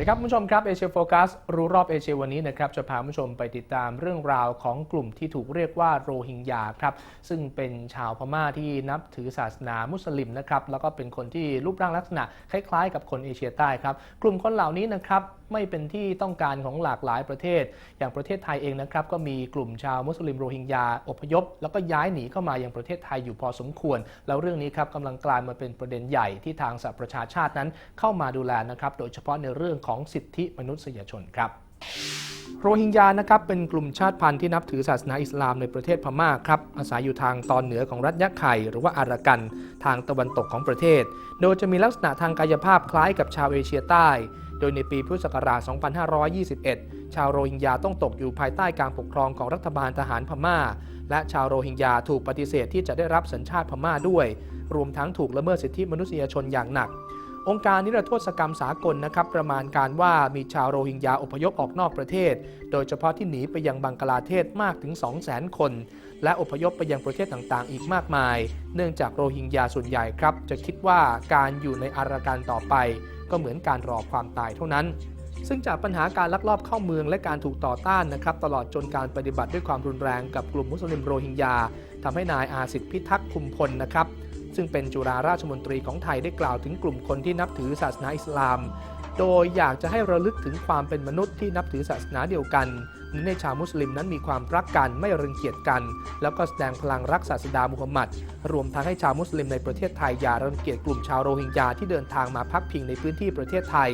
ดีครับคุณผู้ชมครับเอเชียโฟกัสรู้รอบเอเชียวันนี้นะครับจะพาคุณผู้ชมไปติดตามเรื่องราวของกลุ่มที่ถูกเรียกว่าโรฮิงญาครับซึ่งเป็นชาวพม่าที่นับถือศาสนามุสลิมนะครับแล้วก็เป็นคนที่รูปร่างลักษณะคล้ายๆ กับคนเอเชียใต้ครับกลุ่มคนเหล่านี้นะครับ ไม่เป็นที่ต้องการของหลากหลายประเทศ อย่างประเทศไทยเองนะครับก็มีกลุ่มชาวมุสลิมโรฮิงญาอพยพ แล้วก็ย้ายหนีเข้ามายังประเทศไทยอยู่พอสมควร แล้วเรื่องนี้ครับกำลังกลายมาเป็นประเด็นใหญ่ที่ทางสหประชาชาตินั้นเข้ามาดูแลนะครับโดยเฉพาะในเรื่องของสิทธิมนุษยชนครับโรฮิงญานะครับเป็นกลุ่มชาติพันธุ์ที่นับถือศาสนาอิสลามในประเทศพม่าครับอาศัยอยู่ทางตอนเหนือของรัฐยะไข่หรือว่าอารากัน ทางตะวันตกของประเทศ โดยจะมีลักษณะทางกายภาพคล้ายกับชาวเอเชียใต้ โดยในปีพุทธศักราช 2521 ชาวโรฮิงญาต้องตกอยู่ภายใต้การปกครองของรัฐบาลทหารพม่า และชาวโรฮิงญาถูกปฏิเสธที่จะได้รับสัญชาติพม่าด้วย รวมทั้งถูกละเมิดสิทธิมนุษยชนอย่างหนัก องค์การนิรโทษกรรมสากลนะครับประมาณการว่ามีชาวโรฮิงญาอพยพออกนอกประเทศ โดยเฉพาะที่หนีไปยังบังกลาเทศมากถึง 200,000 คน และอพยพไปยังประเทศต่างๆ อีกมากมาย เนื่องจากโรฮิงญาส่วนใหญ่ครับจะคิดว่าการอยู่ในอาราการต่อไป ก็เหมือนการรอความตายเท่านั้น ซึ่งจากปัญหาการลักลอบเข้าเมืองและการถูกต่อต้านนะครับตลอดจนการปฏิบัติด้วยความรุนแรงกับกลุ่มมุสลิมโรฮิงญาทำให้นายอาสิทธิพิทักษ์คุมพลนะครับซึ่งเป็นจุฬาราชมนตรีของไทยได้กล่าวถึงกลุ่มคนที่นับถือศาสนาอิสลาม โดยอยากจะให้ระลึกถึงความเป็นมนุษย์ที่นับถือศาสนาเดียวกัน เน้นในชาวมุสลิมนั้นมีความรักกันไม่รังเกียจกัน แล้วก็แสดงพลังรักศาสดามุฮัมมัดรวมทั้งให้ชาวมุสลิมในประเทศไทยอย่ารังเกียจกลุ่มชาวโรฮิงญาที่เดินทางมาพักพิงในพื้นที่ประเทศไทย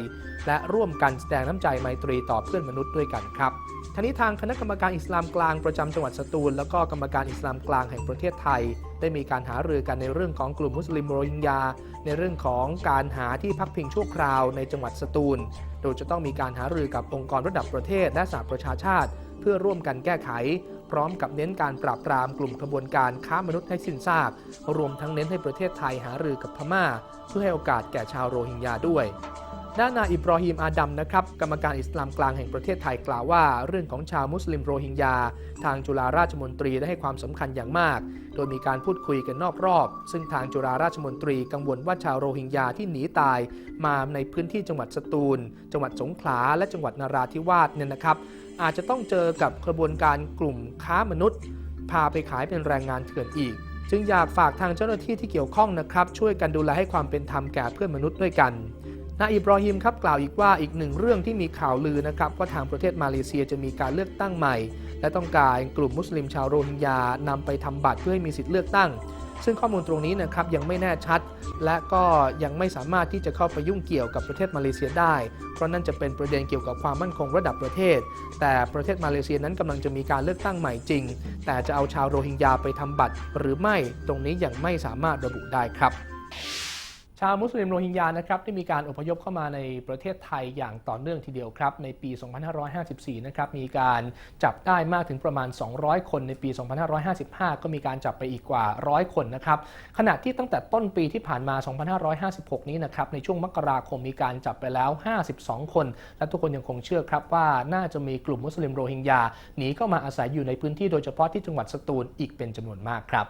และร่วมกันแสดงน้ำใจไมตรีต่อเพื่อนมนุษย์ด้วยกันครับ ทั้งนี้ทางคณะกรรมการอิสลามกลางประจำจังหวัดสตูล แล้วก็กรรมการอิสลามกลางแห่งประเทศไทย ได้มีการหารือกันในเรื่องของกลุ่มมุสลิมโรฮิงญา ในเรื่องของการหาที่พักพิงชั่วคราวในจังหวัดสตูล โดยจะต้องมีการหารือกับองค์กรระดับประเทศและสหประชาชาติ เพื่อร่วมกันแก้ไข พร้อมกับเน้นการปราบปรามกลุ่มขบวนการค้ามนุษย์ให้สิ้นซาก รวมทั้งเน้นให้ประเทศไทยหารือกับพม่า เพื่อให้โอกาสแก่ชาวโรฮิงญาด้วย ด้านนายอิบรอฮิมอาดัมนะครับกรรมการอิสลามกลางแห่งประเทศไทยกล่าวว่า เรื่องของชาวมุสลิมโรฮิงญา ทางจุฬาราชมนตรีได้ให้ความสำคัญอย่างมาก โดยมีการพูดคุยกันนอกรอบ ซึ่งทางจุฬาราชมนตรีกังวลว่าชาวโรฮิงญาที่หนีตาย มาในพื้นที่จังหวัดสตูล จังหวัดสงขลาและจังหวัดนราธิวาสเนี่ยนะครับ อาจจะต้องเจอกับกระบวนการกลุ่มค้ามนุษย์ พาไปขายเป็นแรงงานเถื่อนอีก จึงอยากฝากทางเจ้าหน้าที่ที่เกี่ยวข้องนะครับช่วยกันดูแลให้ความเป็นธรรมแก่เพื่อนมนุษย์ด้วยกัน นายอิบรอฮิมครับกล่าวอีกว่าอีกหนึ่งเรื่องที่มีข่าวลือนะครับว่าทางประเทศมาเลเซียจะมีการเลือกตั้งใหม่ และต้องการกลุ่มมุสลิมชาวโรฮิงญานำไปทำบัตรเพื่อให้มีสิทธิ์เลือกตั้ง ซึ่งข้อมูลตรงนี้นะครับยังไม่แน่ชัด และก็ยังไม่สามารถที่จะเข้าไปยุ่งเกี่ยวกับประเทศมาเลเซียได้ เพราะนั่นจะเป็นประเด็นเกี่ยวกับความมั่นคงระดับประเทศ แต่ประเทศมาเลเซียนั้นกำลังจะมีการเลือกตั้งใหม่จริง แต่จะเอาชาวโรฮิงญาไปทำบัตร หรือไม่ตรงนี้ยังไม่สามารถระบุได้ครับาวมุสลิมโรฮิงญานะครับได้มีการอพยพเข้ามาในประเทศไทยอย่างต่อเนื่องทีเดียวครับ ในปี 2554 นะครับมีการจับได้มากถึงประมาณ 200 คนในปี 2555 ก็มีการจับไปอีกกว่า 100 คนนะครับขณะที่ตั้งแต่ต้นปีที่ผ่านมา 2556 นี้นะครับในช่วงมกราคมมีการจับไปแล้ว 52 คน และทุกคนยังคงเชื่อครับว่าน่าจะมีกลุ่มมุสลิมโรฮิงญาหนีเข้ามาอาศัยอยู่ในพื้นที่โดยเฉพาะที่จังหวัดสตูลอีกเป็นจำนวนมากครับ